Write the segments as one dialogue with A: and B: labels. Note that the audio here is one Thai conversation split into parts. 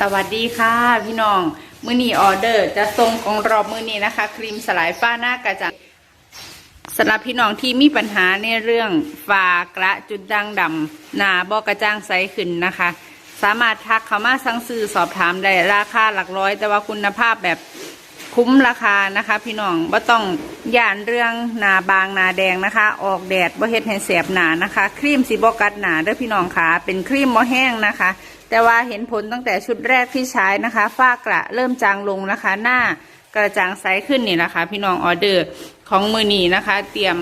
A: สวัสดีค่ะพี่น้องมือนีออเดอร์ จะส่งของรอบมือนีนะคะ ครีมสลายฝ้าหน้ากระจ่างสำหรับพี่น้องที่มีปัญหาในเรื่องฝ้ากระจุดด่างดำหนาบอกระจ่างใสขึ้นนะคะ สามารถทักเข้ามาสั่งซื้อสอบถามได้ราคาหลักร้อย แต่ว่าคุณภาพแบบคุ้มราคานะคะ พี่น้องว่าต้องย่านเรื่องหนาบางหนาแดงนะคะ ออกแดดว่าเฮ็ดให้เสียบหนานะคะ ครีมสีบอกัดหนาเด้อพี่น้องค่ะเป็นครีมมอแห้งนะคะ แต่ว่าเห็นผลตั้งแต่ชุดแรกที่ใช้นะคะ ฝ้ากระเริ่มจางลงนะคะ หน้ากระจ่างใสขึ้นนี่นะคะ พี่น้องออเดอร์ของมือนีนะคะ เตรียม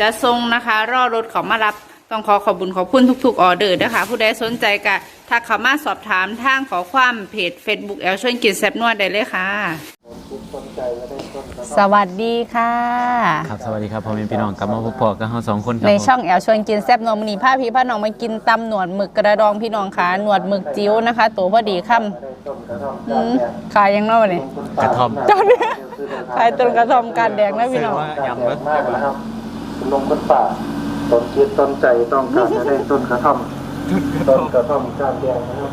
A: จะส่งนะคะ รอรถเขามารับต้องขอขอบคุญขอบคุณทุกๆออเดอร์นะคะ ผู้ใดสนใจก็ถ้าเขามาสอบถามทางขอความเพจ Facebook แอลชวนกินแซบนวดได้เลยค่ะ สวัสดีค่ะ
B: ครับสวัสดีครับพ่อแม่พี่น้องกลับมาพบพอกับเราสองคนครับ
A: ใน
B: ผม
A: ช่องแอลชวนกินแซบนวดมอนีผ้าพี่ผ้าน้องมากินตำหนวดหมึกกระดองพี่น้องขาหนวดหมึกจิ้วนะคะ ตัวพอดีค่ำอืมขายยังนอกเนี่ย
B: กระท่อม
A: จอนเนี่ยขายต้นกระทอมการแดงนะพี่น้อง
B: ว่ายำเบิด
C: มากนะครับคุณลงคนป่าต้นคิดต้นใจต้องการจะได้ต้นกระท่อม ต้นกระท่อมก้านแดงนะครับ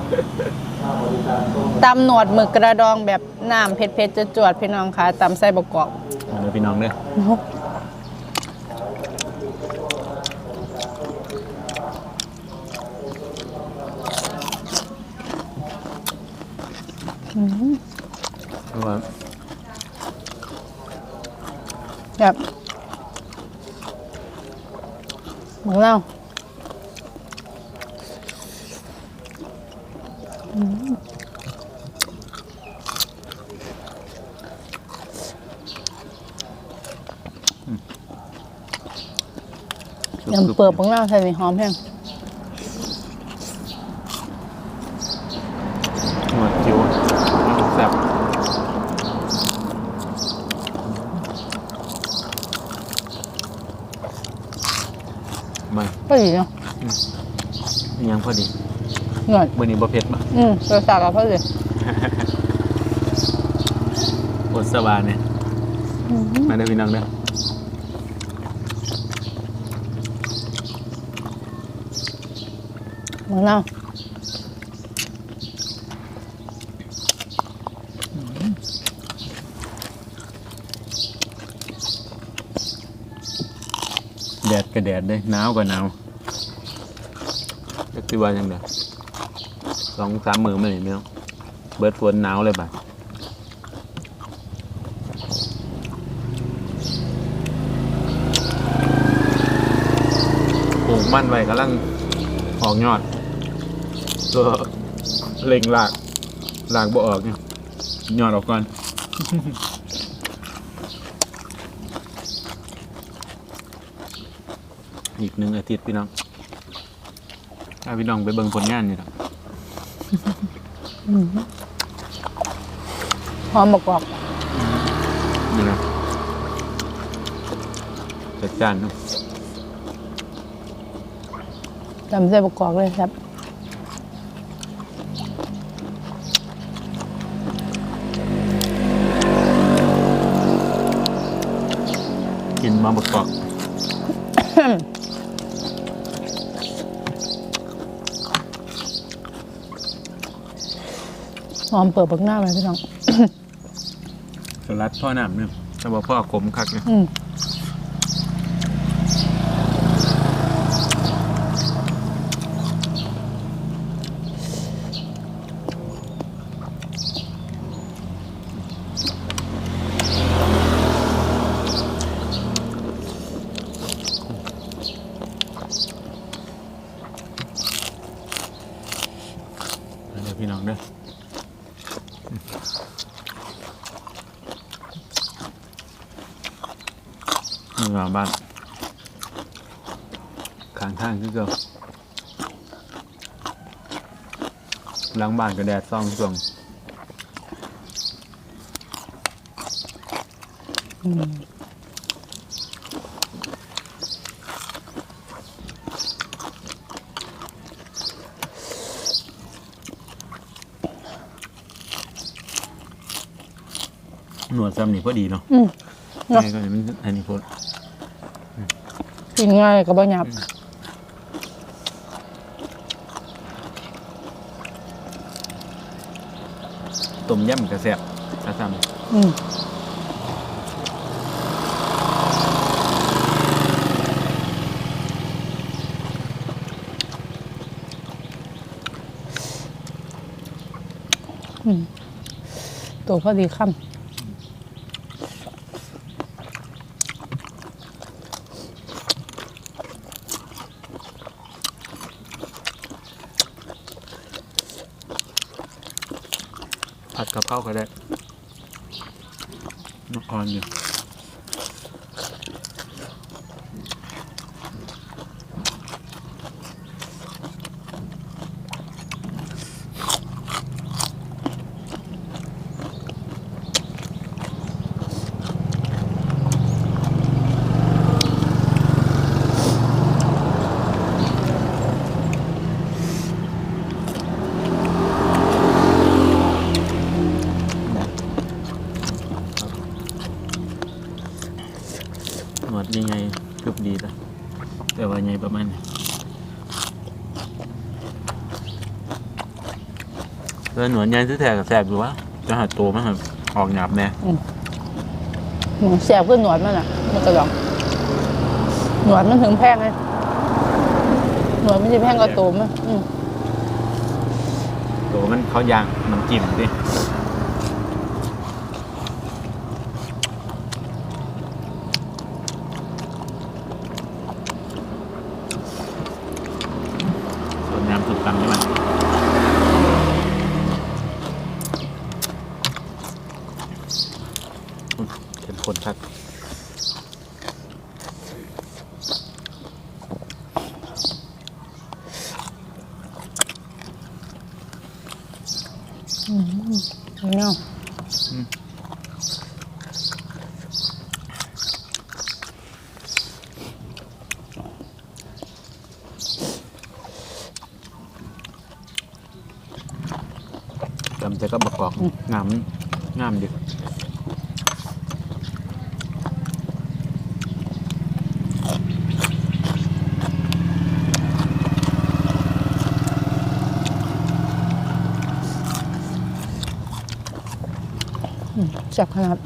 C: ตำ
A: หนวดหมึกกระดองแบบน้ำเผ็ดๆจะจวดพี่น้องค่ะตำไส้บกกอก
B: เอาเลยพี่น้องเด้อเพราะว่า
A: แบบหมือนเรา ยำเปลือกของเราใส่ในหอมแห้ง
B: หนวดจิ๋วแซ่บไม่
A: ก็ดีเนาะ
B: ยังพอดี
A: หนวด
B: มื่อนี้บ่เผ็ดบ่
A: อืมรสชาติก็พอดี
B: ปวดสบายเนี่ยมาเด้อพี่น้องเด้อ
A: เหมือนเรา
B: แดดก็แดดเด้หนาวก็หนาวก็คือว่าจังได๋ สองสามมื้อมานี่พี่น้องเบิร์ดฝนหนาวเลยบ่ะปลูกมั่นไว้กำลังออกยอดก็เล็งหลากหลากบ่ออกเนี่ยยอดออกก่อนอีกหนึ่งอาทิตย์พี่น้องถ้าพี่น้องไปเบิ่งผลงานนี่ครับ
A: หอมบกกอก
B: นี่นะจัดจานเนาะ
A: จำใส่บกกอกเลยครับ
B: กินมาบดกรอบ
A: หอมเปิดบักหน้าเลยพี่น้อง
B: สลัดพ่อน้ำเนี่ยถ้าบอกพ่อขมคักเนี่ย
A: อืม
B: เดี๋ยวพี่น้องเด้อ มือบ้านข้างทางคือเก็หลังบ้านก็แดดซ่องส่วงหนวดซ้ำนี่พอดีเนาะ
A: อืมเนาะ
B: ไงก็เห็นมันอันนี้พด
A: กินง่ายกับบะหยับ
B: ต้มยำกระแซ่บกระซ
A: อืมอืมตัวพอดีคำ
B: เข้ากันได้นกอ่อนอยู่หนวดยังไงคืบดีแต่ แต่ว่าไงประมาณนี้แล้วหนวดใหญ่ที่แท้กับแสบอยู่วะจะหาตัวมั้งครับออกหยาบแน่ำ
A: หมูแสบขึ้นหนวดมันอะ มันกระดองหนวดมันถึงแพงเลยหนวดมันจะแพงกว่าตัวมั้ยอืม
B: ตัวมันเขายางมันจิ้มดิ ส่วนน้ำสุดตังใช่ไหมอุ๊ยเข้มข้นครับ
A: เนาะ
B: จำใจก็บอกบอกงามงามดิ
A: แซ่บขนาด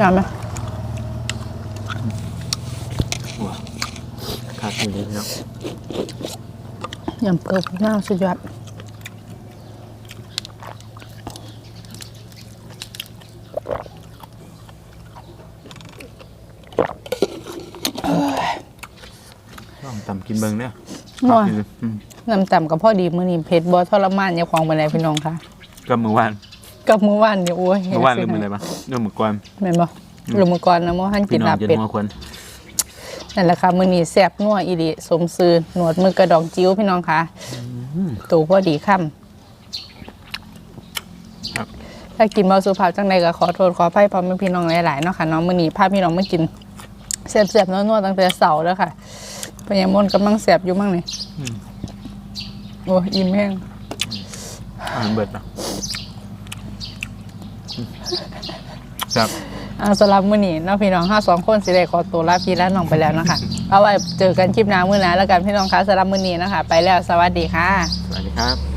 A: งามไหม
B: ว้าขาดอยู่เลยเนาะ
A: ยำเกลือหน้าสุดยอด
B: 嗯ลองตำกินเบิ้งเนี่ย
A: นัว
B: ผักอยู่อืม
A: น้ำต่ำกับพ่อดีมือนี่เผ็ดบอทรมานอย่าควางไปไหนพี่น้องค่ะ
B: ก็มือวาน
A: กับมือวานเนี่ยโอ้ย
B: มือวานหรือมืออะไรปะเนื้อหมึกกวน
A: แม่นบ่หรือมือก่อนนะมื่อหันกิ
B: พี่
A: น
B: น้อ
A: ลางบ
B: จะ
A: เป็ด
B: นัวควร
A: นั่นแหละค่ะมือนี้แซ่บนัวอีดีสมซื้อหนวดมือกระดองจิ้วพี่น้องค่ะตัวพอดีค่ำ
B: ครับ
A: ถ้ากินเบาสุภาพจังใดก็ขอโทษขออภัยพ่อแม่พี่น้องหลายๆเนาะค่ะเน้องมื้อนี้พาพี่น้องมากินแซ่บๆนัวๆตั้งแต่เสาร์แล้วค่ะพญามนกำลังแซ่บอยู่มั่งนี่โอ้ยอิ่มแห้ง
B: อาหารเบิดปะอืม ครับ
A: อ่าสำหรับมื้อนี้เนาะพี่น้องห้าสองคนสิได้ขอตัวลาพี่และน้องไปแล้วนะคะ เอาไว้เจอกันคลิปหน้ามื้อหน้าแล้วกันพี่น้องคะสำหรับมื้อนี้นะคะ ไปแล้วสวัสดีค่ะ
B: สวัสดีครับ